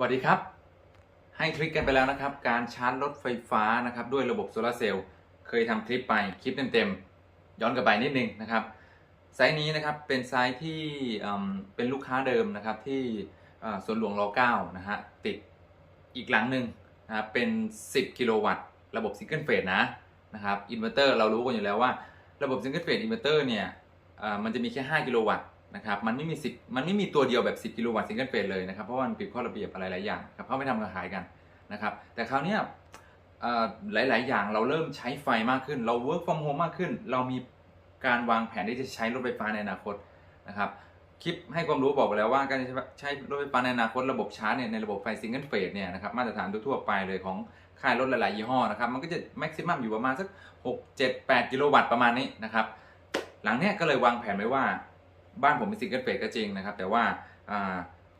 สวัสดีครับ ให้ทริคกันไปแล้วนะครับ การชาร์จรถไฟฟ้านะครับ ด้วยระบบโซลาเซลล์เคยทำคลิปไปคลิปเต็มๆย้อนกลับไปนิดนึงนะครับไซส์นี้นะครับเป็นไซส์ที่เป็นลูกค้าเดิมนะครับที่สวนหลวงร9นะฮะติดอีกหลังหนึ่งนะครับเป็น 10 กิโลวัตต์ ระบบซิงเกิลเฟสนะนะครับอินเวอร์เตอร์เรารู้กันอยู่แล้วว่า ระบบซิงเกิลเฟสอินเวอร์เตอร์เนี่ยมันจะมีแค่ 5 กิโลวัตต์ นะครับมันไม่มีสิมันไม่มีตัวเดียวแบบ 10 กิโลวัตต์ซิงเกิลเฟสเลยนะครับ เพราะมันผิดข้อระเบียบอะไรหลายอย่างครับเขาไม่ทำการขายกันนะครับ แต่คราวนี้หลาย ๆ อย่างเราเริ่มใช้ไฟมากขึ้น เรา work from home มากขึ้น เรามีการวางแผนที่จะใช้รถไฟฟ้าในอนาคตนะครับคลิปให้ความรู้บอกไปแล้วว่าการใช้รถไฟฟ้าในอนาคตระบบชาร์จเนี่ยในระบบไฟซิงเกิลเฟสเนี่ยนะครับมาตรฐานทั่วไปเลยของค่ายรถหลาย ๆ ยี่ห้อนะครับมันก็จะแม็กซิมัมอยู่ประมาณสัก 6 7 8 กิโลวัตต์ประมาณนี้นะครับหลังเนี้ยก็เลยวางแผนไว้ว่า บ้านผมเป็นซิงเกิลเฟสก็จริงนะครับ แต่ว่า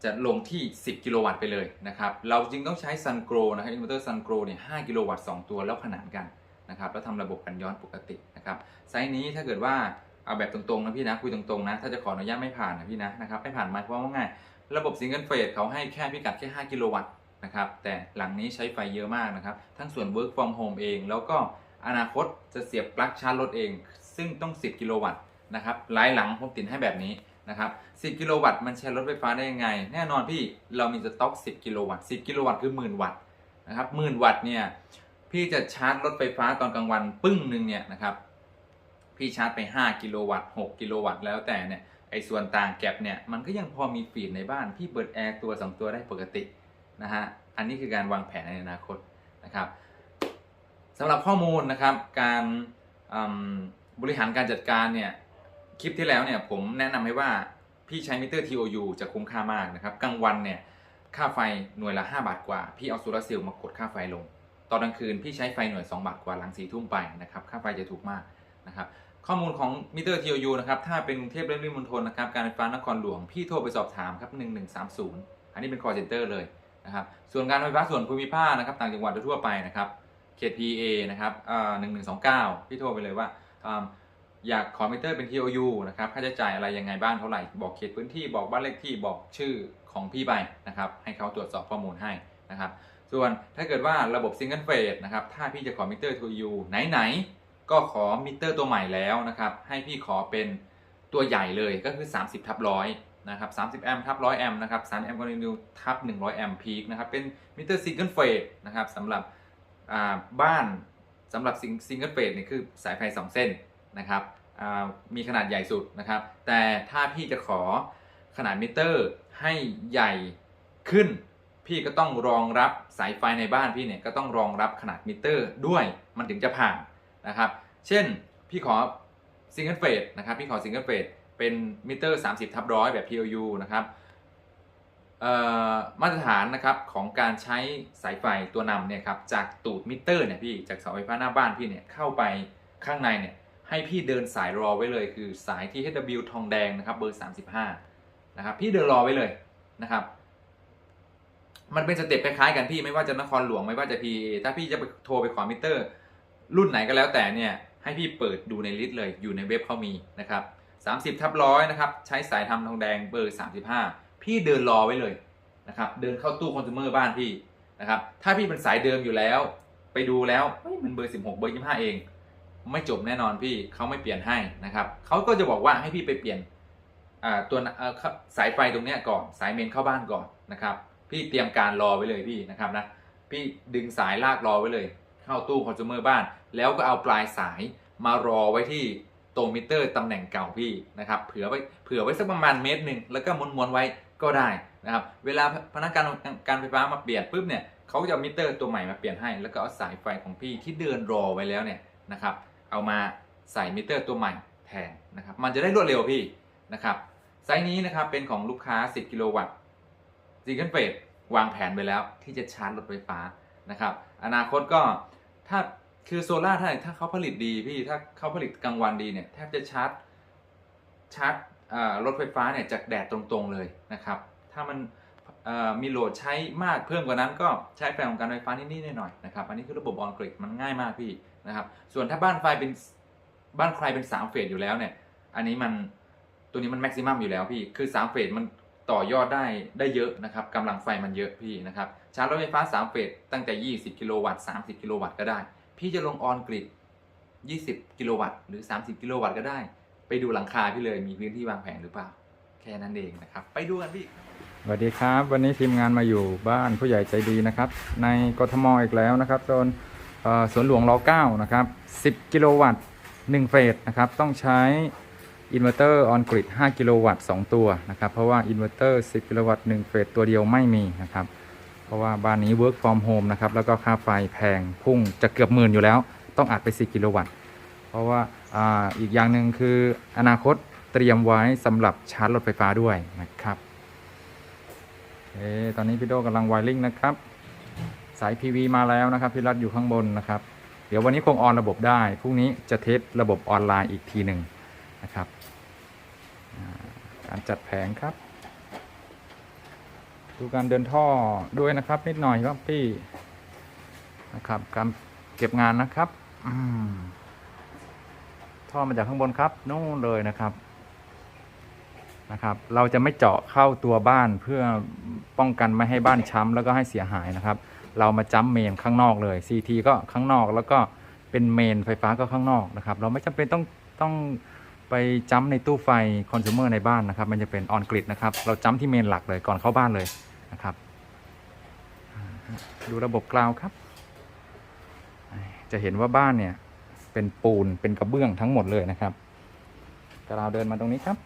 จะลงที่ 10 กิโลวัตต์ไปเลยนะครับ เราจึงต้องใช้ซันโกรนะครับอินเวอร์เตอร์ซันโกรเนี่ย5กิโลวัตต์2ตัวแล้วขนานกันนะครับแล้วทำระบบกันย้อนปกตินะครับไซส์นี้ถ้าเกิดว่าเอาแบบตรงๆนะพี่นะคุยตรงๆนะถ้าจะขออนุญาตไม่ผ่านนะพี่นะนะครับไม่ผ่านหมายความว่าง่ายระบบซิงเกิลเฟสเขาให้แค่พิกัดแค่ 5 กิโลวัตต์นะครับแต่หลังนี้ใช้ไฟเยอะมากนะครับ ทั้งส่วน work from home เอง แล้วก็อนาคตจะเสียบปลั๊กชาร์จรถเอง ซึ่งต้อง 10 กิโลวัตต์ นะครับหลายหลังผมติดให้แบบนี้นะครับ10 กิโลวัตต์มันแชร์รถไฟฟ้าได้ยังไง แน่นอนพี่เรามีสต็อก 10 กิโลวัตต์ 10 กิโลวัตต์คือ10,000วัตต์นะครับ10,000วัตต์เนี่ยพี่จะชาร์จรถไฟฟ้าตอนกลางวันปึ้งหนึ่งเนี่ยนะครับพี่ชาร์จไป 5 กิโลวัตต์6กิโลวัตต์แล้วแต่เนี่ยไอ้ส่วนต่างแก็บเนี่ยมันก็ยังพอมีฟีดในบ้าน พี่เปิดแอร์ตัว 2 ตัวได้ปกตินะฮะอันนี้คือการวางแผนในอนาคตนะครับสำหรับข้อมูลนะครับการบริหารการจัดการเนี่ย คลิปที่แล้วเนี่ยผมแนะนำให้ว่าพี่ใช้มิเตอร์ TOU จะคุ้มค่ามากนะครับกลางวันเนี่ยค่าไฟหน่วยละ 5 บาทกว่า พี่เอาโซลาร์เซลล์มากดค่าไฟลง ตอนกลางคืนพี่ใช้ไฟหน่วย 2 บาทกว่าหลังสี่ทุ่มไปนะครับค่าไฟจะถูกมากนะครับข้อมูลของมิเตอร์ TOU นะครับถ้าเป็นกรุงเทพและปริมณฑลนะครับการไฟฟ้านครหลวง พี่โทรไปสอบถามครับ1130 อันนี้เป็น call center เลยนะครับส่วนการไฟฟ้าส่วนภูมิภาคนะครับต่างจังหวัดทั่วไปนะครับเขต PA นะครับเอ่อ1129พี่โทรไปเลยว่า อยากขอมิเตอร์เป็น TOU นะครับค่าใช้จ่ายอะไรยังไงบ้างเท่าไหร่บอกเขตพื้นที่บอกบ้านเลขที่บอกชื่อของพี่ไปนะครับให้เขาตรวจสอบข้อมูลให้นะครับส่วนถ้าเกิดว่าระบบ Single Phase นะครับถ้าพี่จะขอมิเตอร์ TOU ไหนๆก็ขอมิเตอร์ตัวใหม่แล้วนะครับให้พี่ขอเป็นตัวใหญ่เลยก็คือ 30ทับร้อยนะครับ30 แอมป์ทับ 100 แอมป์นะครับ3แอมป์คอนติเนียทับ 100 แอมป์พีคนะครับ เป็นมิเตอร์ Single Phase นะครับสำหรับบ้านสำหรับ Single Phase เนี่ยคือสายไฟ 2 เส้น นะครับมีขนาดใหญ่สุดนะครับ แต่ถ้าพี่จะขอขนาดมิเตอร์ให้ใหญ่ขึ้น พี่ก็ต้องรองรับสายไฟในบ้านพี่เนี่ยก็ต้องรองรับขนาดมิเตอร์ด้วยมันถึงจะผ่านนะครับ เช่นพี่ขอซิงเกิลเฟสนะครับพี่ขอซิงเกิลเฟสเป็นมิเตอร์ 30ทับร้อยแบบ PLU นะครับมาตรฐานนะครับของการใช้สายไฟตัวนำเนี่ยครับจากตูดมิเตอร์เนี่ยพี่จากเสาไฟฟ้าหน้าบ้านพี่เนี่ยเข้าไปข้างในเนี่ย ให้พี่เดินสายรอไว้เลยคือสายที่ HW ทองแดงนะครับเบอร์ 35นะครับพี่เดินรอไว้เลยนะครับ มันเป็นสเต็ปคล้ายๆกันพี่ไม่ว่าจะนครหลวงไม่ว่าจะ PA ถ้าพี่จะไปโทรไปขอมิเตอร์ รุ่นไหนก็แล้วแต่เนี่ยให้พี่เปิดดูในลิสต์เลยอยู่ในเว็บเขามีนะครับ30ทับร้อยนะครับใช้สายทำทองแดงเบอร์ 35 พี่เดินรอไว้เลยนะครับเดินเข้าตู้คอน sumer บ้านพี่นะครับถ้าพี่เป็นสายเดิมอยู่แล้ว ไปดูแล้วมันเบอร์ 16 เบอร์ 25 เอง ไม่จบแน่นอนพี่เขาไม่เปลี่ยนให้นะครับเขาก็จะบอกว่าให้พี่ไปเปลี่ยนตัวสายไฟตรงนี้ก่อนสายเมนเข้าบ้านก่อนนะครับ พี่เตรียมการรอไว้เลยพี่นะครับนะพี่ดึงสายลากรอไว้เลย เข้าตู้คอน sumer บ้าน แล้วก็เอาปลายสายมารอไว้ที่ตรงมิเตอร์ตำแหน่งเก่าพี่นะครับเผื่อไว้เผื่อไว้สักประมาณเมตรหนึ่งแล้วก็ม้วนๆไว้ก็ได้นะครับ เวลาพนักงานการไฟฟ้ามาเปลี่ยนปุ๊บเนี่ยเขาจะมิเตอร์ตัวใหม่มาเปลี่ยนให้ แล้วก็เอาสายไฟของพี่ที่เดินรอไว้แล้วเนี่ยนะครับ เอามาใส่มิเตอร์ตัวใหม่แทนนะครับ มันจะได้รวดเร็วพี่นะครับ ไซส์นี้นะครับเป็นของลูกค้า 10 กิโลวัตต์ซิงเกิลเฟสวางแผนไปแล้วที่จะชาร์จรถไฟฟ้านะครับ อนาคตก็ถ้าคือโซล่าถ้าถ้าเขาผลิตดีพี่ถ้าเขาผลิตกลางวันดีเนี่ยแทบจะชาร์จชาร์จรถไฟฟ้าเนี่ยจากแดดตรงๆเลยนะครับ ถ้ามันมีโหลดใช้มากเพิ่มกว่านั้นก็ใช้ไฟของการไฟฟ้านิดๆหน่อยๆนะครับ อันนี้คือระบบออนกริดมันง่ายมากพี่ นะครับ ส่วนถ้าบ้านไฟเป็นบ้านใครเป็นสามเฟสอยู่แล้วเนี่ย อันนี้มันตัวนี้มันแม็กซิมัมอยู่แล้วพี่ คือสามเฟสมันต่อยอดได้ได้เยอะนะครับกำลังไฟมันเยอะพี่นะครับชาร์จรถไฟฟ้า 3 เฟสตั้งแต่ 20 กิโลวัตต์ 30 กิโลวัตต์ก็ได้ พี่จะลงออนกริด 20 กิโลวัตต์หรือ 30 กิโลวัตต์ก็ได้ ไปดูหลังคาพี่เลยมีพื้นที่วางแผงหรือเปล่า แค่นั้นเองนะครับ ไปดูกันพี่สวัสดีครับ วันนี้ทีมงานมาอยู่บ้านผู้ใหญ่ใจดีนะครับ ในกทมอีกแล้วนะครับโซน สวนหลวงร9นะครับ 10 กิโลวัตต์1เฟสนะครับ ต้องใช้อินเวอร์เตอร์ออนกริด5กิโลวัตต์2ตัวนะครับ เพราะว่าอินเวอร์เตอร์ 10 กิโลวัตต์1เฟสตัวเดียวไม่มีนะครับ เพราะว่าบ้านนี้ work from home นะครับ แล้วก็ค่าไฟแพงพุ่งจะเกือบหมื่นอยู่แล้ว ต้องอัดไป 10 กิโลวัตต์ เพราะว่าออีกอย่างหนึ่งคืออนาคตเตรียมไว้สำหรับชาร์จรถไฟฟ้าด้วยนะครับเอตอนนี้พี่โดกำลังไวริ่งนะครับ สาย PV มาแล้วนะครับพี่รัฐอยู่ข้างบนนะครับ เดี๋ยววันนี้คงออนระบบได้พรุ่งนี้จะเทสระบบออนไลน์อีกทีหนึ่งนะครับการจัดแผงครับ ดูการเดินท่อด้วยนะครับนิดหน่อยครับพี่นะครับการเก็บงานนะครับท่อมาจากข้างบนครับนู่นเลยนะครับนะครับ เราจะไม่เจาะเข้าตัวบ้านเพื่อป้องกันไม่ให้บ้านช้ำแล้วก็ให้เสียหายนะครับ เรามาจ้ำเมนข้างนอกเลย CT ก็ข้างนอกแล้วก็เป็นเมนไฟฟ้าก็ข้างนอกนะครับ เราไม่จำเป็นต้องต้องไปจ้ำในตู้ไฟคอน sumer ในบ้านนะครับ มันจะเป็นออนกริดนะครับ เราจ้ำที่เมนหลักเลยก่อนเข้าบ้านเลยนะครับ ดูระบบกราวครับ จะเห็นว่าบ้านเนี่ยเป็นปูนเป็นกระเบื้องทั้งหมดเลยนะครับกราวเดินมาตรงนี้ครับ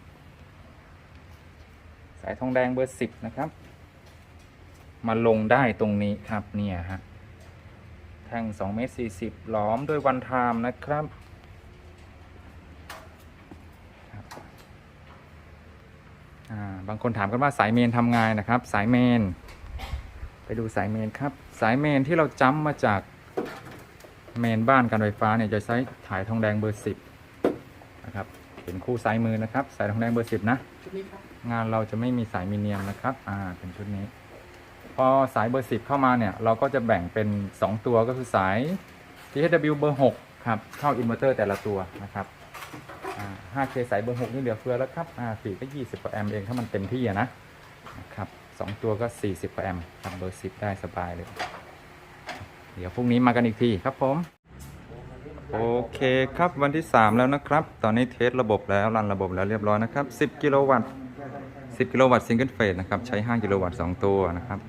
สายทองแดงเบอร์สิบนะครับ มาลงได้ตรงนี้ครับเนี่ยฮะแท่งสองเมตรสี่สิบล้อมด้วยวันไทม์นะครับครับอ่าบางคนถามกันว่าสายเมนทำไงนะครับ สายเมน ไปดูสายเมนครับ สายเมนที่เราจ้ำมาจากเมนบ้านการไฟฟ้าเนี่ยจะใช้ถ่ายทองแดงเบอร์สิบนะครับเห็นคู่ซ้ายมือนะครับ สายทองแดงเบอร์สิบนะงานเราจะไม่มีสายมีเนียมนะครับ อ่าเป็นชุดนี้ พอสายเบอร์สิบเข้ามาเนี่ย เราก็จะแบ่งเป็น 2 ตัวก็คือสาย THW เบอร์ 6 ครับ เข้าอินเวอร์เตอร์แต่ละตัวนะครับอ่า 5K สายเบอร์ 6 นี่เหลือเฟือแล้วครับอ่าสี่ก็ 20กว่าแอมป์เอง ถ้ามันเต็มที่อะนะนะครับสองตัวก็ 40กว่าแอมป์ทำเบอร์ 10 ได้สบายเลย เดี๋ยวพรุ่งนี้มากันอีกทีครับผม โอเคครับวันที่ 3 แล้วนะครับ ตอนนี้เทสระบบแล้วรันระบบแล้วเรียบร้อยนะครับ 10 กิโลวัตต์10 กิโลวัตต์ซิงเกิลเฟสนะครับ ใช้ 5 กิโลวัตต์ 2 ตัวนะครับ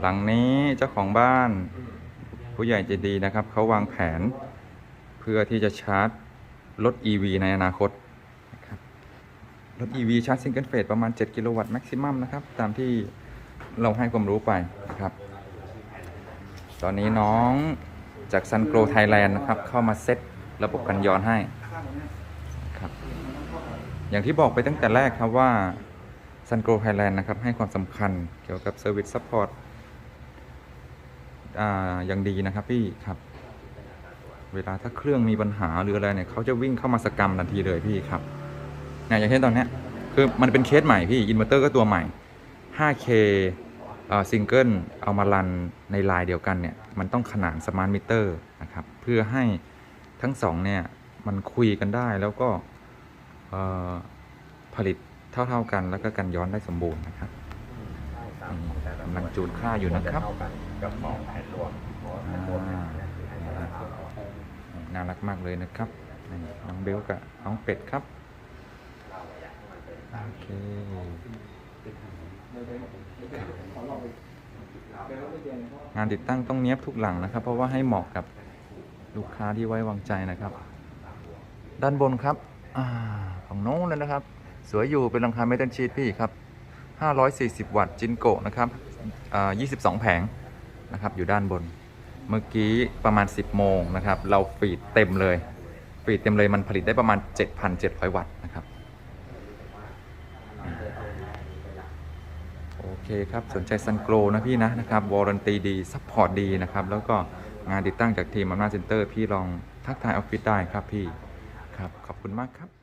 หลังนี้เจ้าของบ้าน ผู้ใหญ่ใจดีนะครับ เขาวางแผนเพื่อที่จะชาร์จรถ EV ในอนาคตนะครับรถ EV ชาร์จซิงเกิลเฟสประมาณ 7 กิโลวัตต์แม็กซิมัมนะครับ ตามที่เราให้ความรู้ไปนะครับ ตอนนี้น้องจากซันโก t ไทยแลนด์นะครับ เข้ามาเซตระบบกันย้อนให้ครับ อย่างที่บอกไปตั้งแต่แรกครับว่าซันโก t ไทยแลนด์นะครับ ให้ความสำคัญเกี่ยวกับ Service Support อ่าอ ย่างดีนะครับพี่ครับเวลาถ้าเครื่องมีปัญหาหรืออะไรเนี่ยเขาจะวิ่งเข้ามาสกรรมทันทีเลยพี่ครับเนี่ยอย่างเช่นตอนนี้คือมันเป็นเคสใหม่พี่อินเวอร์เตอร์ก็ตัวใหม่ 5K ซิงเกิลเอามารันในลายเดียวกันเนี่ยมันต้องขนานสมาร์ทมิเตอร์นะครับเพื่อให้ทั้งสองเนี่ยมันคุยกันได้แล้วก็ผลิตเท่า ๆกันแล้วก็กันย้อนได้สมบูรณ์นะครับกำลังจูนค่าอยู่นะครับกับขอแผ่ น่ารักมากเลยนะครับน้องเบลกับน้องเป็ดครับโอเคงานติดตั้งต้องเนี้ยบทุกหลังนะครับ เพราะว่าให้เหมาะกับลูกค้าที่ไว้วางใจนะครับ ด้านบนครับอของโน้นเลยนะครับ สวยอยู่เป็นหลังคาเมทัลชีตพี่ครับ 540 วัตต์จินโกะนะครับอ่า22 แผง นะครับ อยู่ด้านบน เมื่อกี้ประมาณ 10 โมงนะครับ เราฟีดเต็มเลย ฟีดเต็มเลยมันผลิตได้ประมาณ 7,700 วัตต์นะครับ โอเคครับ สนใจซันโกลนะพี่นะนะครับ วอร์ a นตีดี ซัพพอร์ตดีนะครับ แล้วก็งานติดตั้งจากทีมอำนาจเซ็นเตอร์ พี่ลองทักทายออฟฟิศได้ครับพี่ ครับ ขอบคุณมากครับ